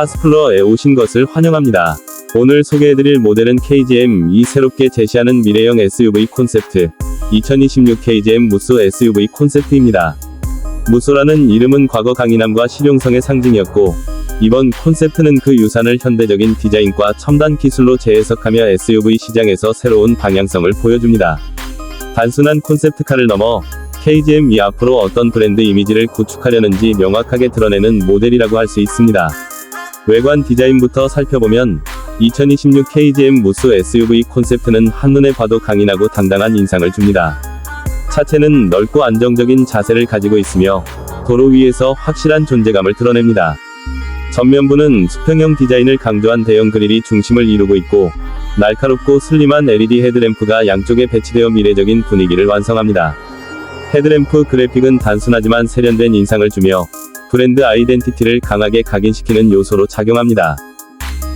카스플러에 오신 것을 환영합니다. 오늘 소개해드릴 모델은 KGM2 새롭게 제시하는 미래형 SUV 콘셉트 2026 KGM 무쏘 SUV 콘셉트입니다. 무쏘라는 이름은 과거 강인함과 실용성의 상징이었고 이번 콘셉트는 그 유산을 현대적인 디자인과 첨단 기술로 재해석하며 SUV 시장에서 새로운 방향성을 보여줍니다. 단순한 콘셉트카를 넘어 KGM2 앞으로 어떤 브랜드 이미지를 구축하려는지 명확하게 드러내는 모델이라고 할 수 있습니다. 외관 디자인부터 살펴보면 2026 KGM 무쏘 SUV 콘셉트는 한눈에 봐도 강인하고 당당한 인상을 줍니다. 차체는 넓고 안정적인 자세를 가지고 있으며 도로 위에서 확실한 존재감을 드러냅니다. 전면부는 수평형 디자인을 강조한 대형 그릴이 중심을 이루고 있고 날카롭고 슬림한 LED 헤드램프가 양쪽에 배치되어 미래적인 분위기를 완성합니다. 헤드램프 그래픽은 단순하지만 세련된 인상을 주며 브랜드 아이덴티티를 강하게 각인시키는 요소로 작용합니다.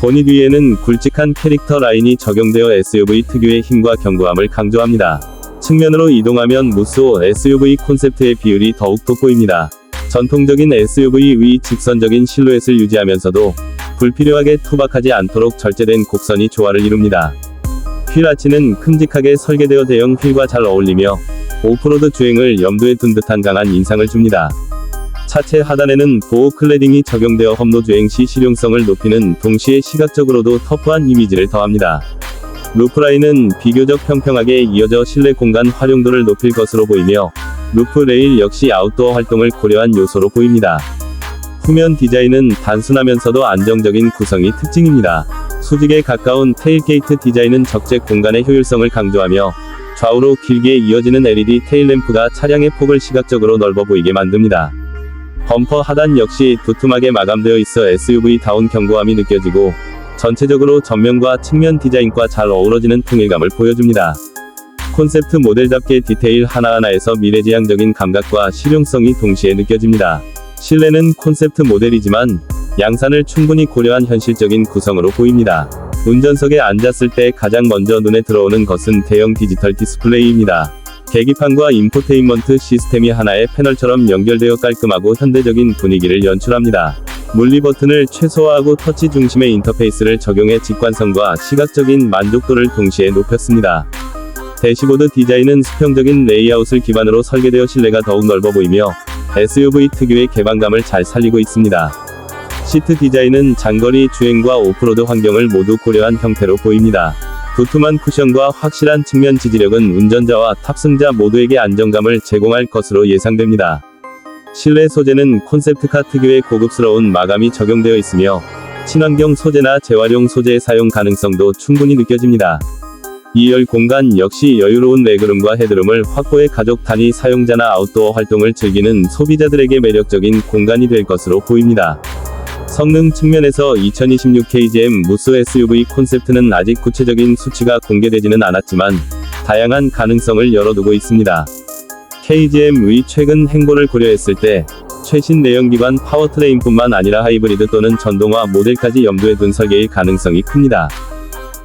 보닛 위에는 굵직한 캐릭터 라인이 적용되어 SUV 특유의 힘과 견고함을 강조합니다. 측면으로 이동하면 무쏘 SUV 콘셉트의 비율이 더욱 돋보입니다. 전통적인 SUV 위 직선적인 실루엣을 유지하면서도 불필요하게 투박하지 않도록 절제된 곡선이 조화를 이룹니다. 휠 아치는 큼직하게 설계되어 대형 휠과 잘 어울리며 오프로드 주행을 염두에 둔 듯한 강한 인상을 줍니다. 차체 하단에는 보호 클레딩이 적용되어 험로 주행 시 실용성을 높이는 동시에 시각적으로도 터프한 이미지를 더합니다. 루프라인은 비교적 평평하게 이어져 실내 공간 활용도를 높일 것으로 보이며 루프 레일 역시 아웃도어 활동을 고려한 요소로 보입니다. 후면 디자인은 단순하면서도 안정적인 구성이 특징입니다. 수직에 가까운 테일게이트 디자인은 적재 공간의 효율성을 강조하며 좌우로 길게 이어지는 LED 테일램프가 차량의 폭을 시각적으로 넓어 보이게 만듭니다. 범퍼 하단 역시 두툼하게 마감되어 있어 SUV다운 견고함이 느껴지고 전체적으로 전면과 측면 디자인과 잘 어우러지는 통일감을 보여줍니다. 콘셉트 모델답게 디테일 하나하나에서 미래지향적인 감각과 실용성이 동시에 느껴집니다. 실내는 콘셉트 모델이지만 양산을 충분히 고려한 현실적인 구성으로 보입니다. 운전석에 앉았을 때 가장 먼저 눈에 들어오는 것은 대형 디지털 디스플레이입니다. 계기판과 인포테인먼트 시스템이 하나의 패널처럼 연결되어 깔끔하고 현대적인 분위기를 연출합니다. 물리 버튼을 최소화하고 터치 중심의 인터페이스를 적용해 직관성과 시각적인 만족도를 동시에 높였습니다. 대시보드 디자인은 수평적인 레이아웃을 기반으로 설계되어 실내가 더욱 넓어 보이며 SUV 특유의 개방감을 잘 살리고 있습니다. 시트 디자인은 장거리 주행과 오프로드 환경을 모두 고려한 형태로 보입니다. 두툼한 쿠션과 확실한 측면 지지력은 운전자와 탑승자 모두에게 안정감을 제공할 것으로 예상됩니다. 실내 소재는 콘셉트카 특유의 고급스러운 마감이 적용되어 있으며 친환경 소재나 재활용 소재의 사용 가능성도 충분히 느껴집니다. 2열 공간 역시 여유로운 레그룸과 헤드룸을 확보해 가족 단위 사용자나 아웃도어 활동을 즐기는 소비자들에게 매력적인 공간이 될 것으로 보입니다. 성능 측면에서 2026 KGM 무쏘 SUV 콘셉트는 아직 구체적인 수치가 공개되지는 않았지만 다양한 가능성을 열어두고 있습니다. KGM의 최근 행보를 고려했을 때 최신 내연기관 파워트레인뿐만 아니라 하이브리드 또는 전동화 모델까지 염두에 둔 설계일 가능성이 큽니다.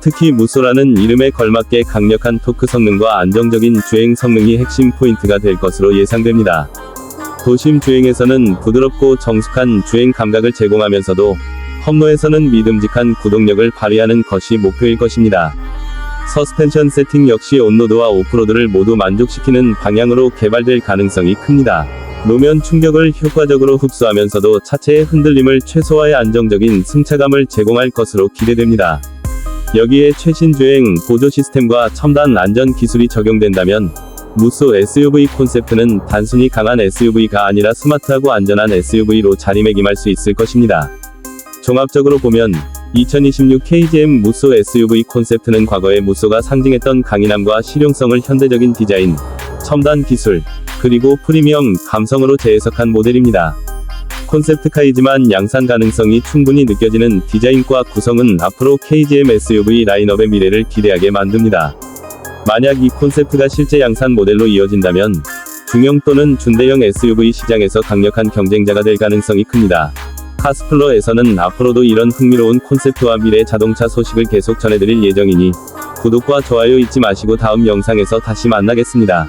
특히 무쏘라는 이름에 걸맞게 강력한 토크 성능과 안정적인 주행 성능이 핵심 포인트가 될 것으로 예상됩니다. 도심 주행에서는 부드럽고 정숙한 주행 감각을 제공하면서도 험로에서는 믿음직한 구동력을 발휘하는 것이 목표일 것입니다. 서스펜션 세팅 역시 온로드와 오프로드를 모두 만족시키는 방향으로 개발될 가능성이 큽니다. 노면 충격을 효과적으로 흡수하면서도 차체의 흔들림을 최소화해 안정적인 승차감을 제공할 것으로 기대됩니다. 여기에 최신 주행 보조 시스템과 첨단 안전 기술이 적용된다면 무쏘 SUV 콘셉트는 단순히 강한 SUV가 아니라 스마트하고 안전한 SUV로 자리매김할 수 있을 것입니다. 종합적으로 보면 2026 KGM 무쏘 SUV 콘셉트는 과거의 무쏘가 상징했던 강인함과 실용성을 현대적인 디자인, 첨단 기술, 그리고 프리미엄 감성으로 재해석한 모델입니다. 콘셉트카이지만 양산 가능성이 충분히 느껴지는 디자인과 구성은 앞으로 KGM SUV 라인업의 미래를 기대하게 만듭니다. 만약 이 콘셉트가 실제 양산 모델로 이어진다면 중형 또는 준대형 SUV 시장에서 강력한 경쟁자가 될 가능성이 큽니다. 카스플러에서는 앞으로도 이런 흥미로운 콘셉트와 미래 자동차 소식을 계속 전해드릴 예정이니 구독과 좋아요 잊지 마시고 다음 영상에서 다시 만나겠습니다.